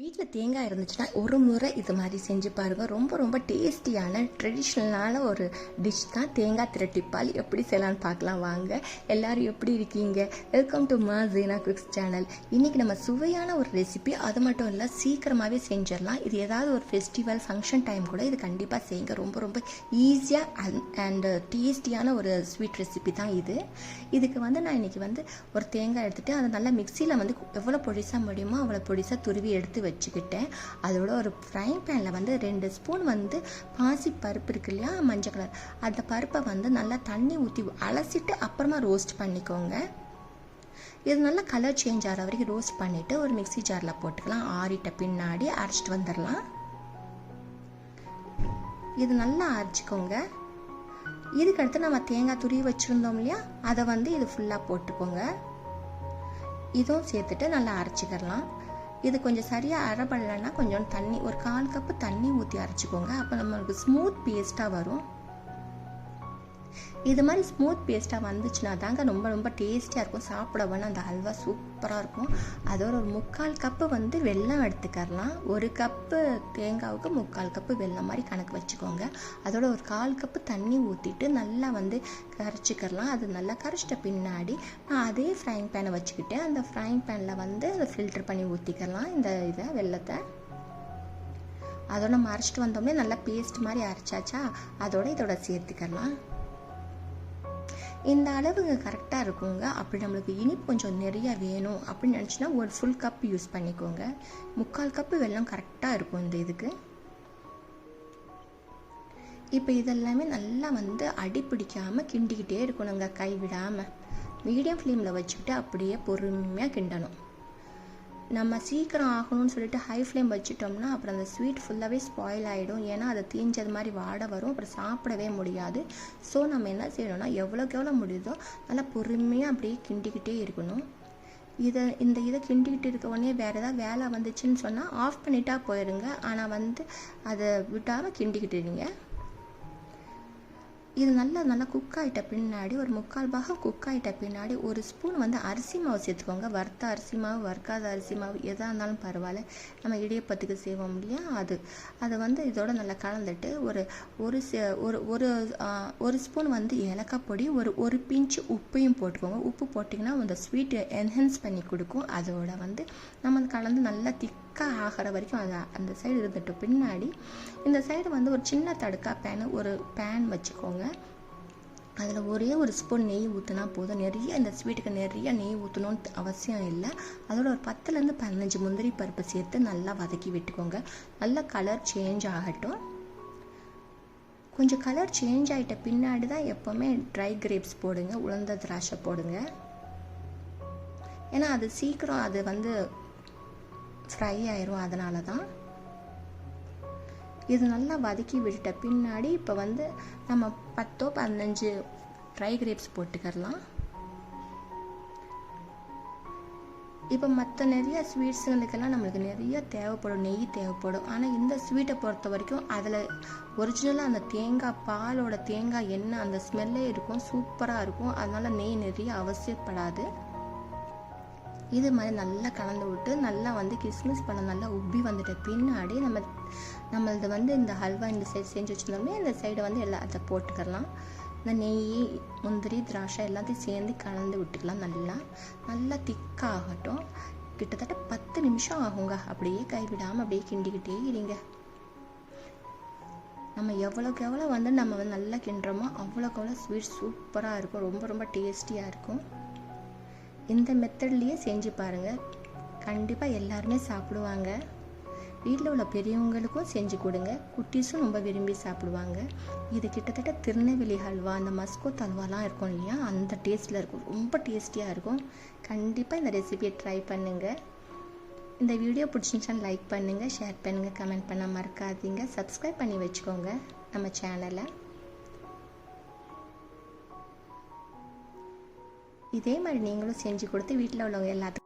வீட்டில் தேங்காய் இருந்துச்சுன்னா ஒரு முறை இது மாதிரி செஞ்சு பாருங்கள் ரொம்ப ரொம்ப டேஸ்டியான ட்ரெடிஷ்னலான ஒரு டிஷ் தான் தேங்காய் திரட்டிப்பால் எப்படி செய்யலாம்னு பார்க்கலாம். வாங்க. எல்லாரும் எப்படி இருக்கீங்க? வெல்கம் டு மா ஜீனா குக்ஸ் சேனல் இன்றைக்கி நம்ம சுவையான ஒரு ரெசிபி அது மட்டும் இல்லை சீக்கிரமாகவே செஞ்சிடலாம். இது ஏதாவது ஒரு ஃபெஸ்டிவல் ஃபங்க்ஷன் டைம் கூட இது கண்டிப்பாக செய்யுங்க. ரொம்ப ரொம்ப ஈஸியாக அண்ட் டேஸ்டியான ஒரு ஸ்வீட் ரெசிபி தான் இது. இதுக்கு வந்து நான் இன்றைக்கி வந்து ஒரு தேங்காய் எடுத்துகிட்டு அதை நல்லா மிக்சியில் வந்து எவ்வளோ பொடிசாக முடியுமோ அவ்வளோ பொடிசாக துருவி எடுத்து வச்சுக்கிட்டேன். அதோட ஒரு ஃப்ரைங் பேனில் வந்து ரெண்டு ஸ்பூன் வந்து பாசி பருப்பு இருக்கு இல்லையா மஞ்சள் கலர். அந்த பருப்பை வந்து நல்லா தண்ணி ஊற்றி அலசிட்டு அப்புறமா ரோஸ்ட் பண்ணிக்கோங்க. இது நல்லா கலர் சேஞ்ச் ஆகிற வரைக்கும் ரோஸ்ட் பண்ணிவிட்டு ஒரு மிக்ஸி ஜாரில் போட்டுக்கலாம். ஆறிட்ட பின்னாடி அரைச்சிட்டு வந்துடலாம். இது நல்லா அரைச்சிக்கோங்க. இதுக்கடுத்து நம்ம தேங்காய் துருவி வச்சுருந்தோம் இல்லையா அதை வந்து இது ஃபுல்லாக போட்டுக்கோங்க. இதுவும் சேர்த்துட்டு நல்லா அரைச்சிக்கிடலாம் இது கொஞ்சம் சரியாக அரைப்படலைன்னா கொஞ்சம் தண்ணி ஒரு கால் கப்பு தண்ணி ஊற்றி அரைச்சிக்கோங்க. அப்போ நம்மளுக்கு ஸ்மூத் பேஸ்ட்டாக வரும். இது மாதிரி ஸ்மூத் பேஸ்ட்டாக வந்துச்சுன்னா தாங்க ரொம்ப ரொம்ப டேஸ்டியாக இருக்கும். சாப்பிட அந்த அல்வா சூப்பராக இருக்கும். அதோட ஒரு முக்கால் கப்பு வந்து வெல்லம் எடுத்துக்கரலாம் ஒரு கப்பு தேங்காவுக்கு முக்கால் கப்பு வெள்ளம் மாதிரி கணக்கு வச்சுக்கோங்க. அதோட ஒரு கால் கப்பு தண்ணி ஊற்றிட்டு நல்லா வந்து கரைச்சிக்கிறலாம். அது நல்லா கரைச்சிட்ட பின்னாடி நான் அதே ஃப்ரைங் பேனை வச்சுக்கிட்டு அந்த ஃப்ரைங் பேனில் வந்து அதை ஃபில்டர் பண்ணி ஊற்றிக்கலாம் இந்த இதை வெள்ளத்தை அதோட நம்ம அரைச்சிட்டு வந்தோடனே நல்லா பேஸ்ட் மாதிரி அரைச்சாச்சா? அதோட இதோட சேர்த்துக்கலாம் இந்த அளவுங்க கரெக்டாக இருக்குங்க. அப்படி நம்மளுக்கு இனிப்பு கொஞ்சம் நிறைய வேணும் அப்படின்னு நினச்சினா ஒரு ஃபுல் கப் யூஸ் பண்ணிக்கோங்க. முக்கால் கப்பு வெள்ளம் கரெக்டாக இருக்கும் இந்த இதுக்கு. இப்போ இதெல்லாமே நல்லா வந்து அடி பிடிக்காமல் கிண்டிக்கிட்டே இருக்கணுங்க. கை விடாமல் மீடியம் ஃப்ளேமில் வச்சுக்கிட்டு அப்படியே பொறுமையாக கிண்டணும். நம்ம சீக்கிரம் ஆகணும்னு சொல்லிட்டு ஹை ஃப்ளேம் வச்சுட்டோம்னா அப்புறம் அந்த ஸ்வீட் ஃபுல்லாகவே ஸ்பாயில் ஆகிடும் ஏன்னா அதை தீஞ்சது மாதிரி வாட வரும். அப்புறம் சாப்பிடவே முடியாது. ஸோ நம்ம என்ன செய்யணும்னா எவ்வளோக்கு எவ்வளோ முடியுதோ நல்லா பொறுமையாக அப்படியே கிண்டிக்கிட்டே இருக்கணும். இதை இந்த இதை கிண்டிக்கிட்டு இருக்க உடனே வேறு ஏதாவது வேலை வந்துச்சுன்னு சொன்னால் ஆஃப் பண்ணிட்டா போயிடுங்க ஆனால் வந்து அதை விட்டாமல் கிண்டிக்கிட்டு இருங்க இது நல்லா நல்லா குக் ஆகிட்ட பின்னாடி ஒரு முக்கால் பாகம் குக் ஆகிட்ட பின்னாடி ஒரு ஸ்பூன் வந்து அரிசி மாவு சேர்த்துக்கோங்க. வறுத்த அரிசி மாவு வறுக்காத அரிசி மாவு எதாக இருந்தாலும் பரவாயில்ல. நம்ம இடியப்பத்துக்கு செய்வோம் இல்லையா? அது அதை வந்து இதோட நல்லா கலந்துட்டு ஒரு ஒரு ஒரு ஒரு ஒரு ஸ்பூன் வந்து ஏலக்காய் பொடி ஒரு ஒரு பிஞ்சு உப்பையும் போட்டுக்கோங்க. உப்பு போட்டிங்கன்னா அந்த ஸ்வீட் என்ஹென்ஸ் பண்ணி கொடுக்கும். அதோட வந்து நம்ம கலந்து நல்லா திக் தடுக்கா ஆகிற வரைக்கும் அது அந்த சைடு இருந்துட்டு பின்னாடி இந்த சைடு வந்து ஒரு சின்ன தடுக்கா பேன் ஒரு பேன் வச்சுக்கோங்க. அதில் ஒரே ஒரு ஸ்பூன் நெய் ஊற்றினா போதும். நிறைய இந்த ஸ்வீட்டுக்கு நிறைய நெய் ஊற்றணும்னு அவசியம் இல்லை. அதோட ஒரு பத்துலேருந்து பதினஞ்சு முந்திரி பருப்பு சேர்த்து நல்லா வதக்கி விட்டுக்கோங்க. நல்லா கலர் சேஞ்ச் ஆகட்டும். கொஞ்சம் கலர் சேஞ்ச் ஆகிட்ட பின்னாடி தான் எப்போவுமே ட்ரை கிரேப்ஸ் போடுங்க உளுந்த திராட்சை போடுங்க. ஏன்னா அது சீக்கிரம் அது வந்து ஃப்ரை ஆயிரும் அதனால தான் இது நல்லா வதக்கி விட்டுட்ட பின்னாடி இப்போ வந்து நம்ம பத்தோ பதினஞ்சு ட்ரை கிரேப்ஸ் போட்டுக்கரலாம் இப்போ மற்ற நிறைய ஸ்வீட்ஸுங்களுக்கெல்லாம் நம்மளுக்கு நிறைய தேவைப்படும் நெய் தேவைப்படும். ஆனால் இந்த ஸ்வீட்டை பொறுத்த வரைக்கும் அதில் ஒரிஜினலாக அந்த தேங்காய் பாலோட தேங்காய் எண்ணெய் அந்த ஸ்மெல்லே இருக்கும் சூப்பராக இருக்கும். அதனால் நெய் நிறைய அவசியப்படாது. இது மாதிரி நல்லா கலந்து விட்டு நல்லா வந்து கிஸ்மிஸ் பண்ண நல்லா உப்பி வந்துட்ட பின்னாடி நம்ம நம்மளது வந்து இந்த ஹல்வா இந்த சைடு செஞ்சு வச்சுருந்தோமே இந்த சைடை வந்து எல்லா அதை போட்டுக்கலாம். இந்த நெய் முந்திரி திராட்சை எல்லாத்தையும் சேர்ந்து கலந்து விட்டுக்கலாம் நல்லா. நல்லா திக்காகட்டும் கிட்டத்தட்ட பத்து நிமிஷம் ஆகுங்க. அப்படியே கைவிடாமல் அப்படியே கிண்டிக்கிட்டே இருங்க. நம்ம எவ்வளோக்கு எவ்வளோ வந்து நம்ம வந்து நல்லா கிண்டுறோமோ அவ்வளோக்கு அவ்வளோ ஸ்வீட் சூப்பராக இருக்கும். ரொம்ப ரொம்ப டேஸ்டியாக இருக்கும். இந்த மெத்தட்லேயே செஞ்சு பாருங்கள் கண்டிப்பாக எல்லாருமே சாப்பிடுவாங்க. வீட்டில் உள்ள பெரியவங்களுக்கும் செஞ்சு கொடுங்க. குட்டீஸும் ரொம்ப விரும்பி சாப்பிடுவாங்க. இது கிட்டத்தட்ட திருநெல்வேலி ஹல்வா அந்த மஸ்கோத் ஹல்வாலாம் இருக்கும் இல்லையா? அந்த டேஸ்ட்டில் இருக்கும். ரொம்ப டேஸ்டியாக இருக்கும். கண்டிப்பாக இந்த ரெசிபியை ட்ரை பண்ணுங்கள் இந்த வீடியோ பிடிச்சிருந்துச்சான்னு லைக் பண்ணுங்கள் ஷேர் பண்ணுங்கள் கமெண்ட் பண்ண மறக்காதீங்க. சப்ஸ்கிரைப் பண்ணி வச்சுக்கோங்க. நம்ம சேனலை. இதே மாதிரி நீங்களும் செஞ்சு கொடுத்து வீட்டில் உள்ளவங்க எல்லாத்துக்கும்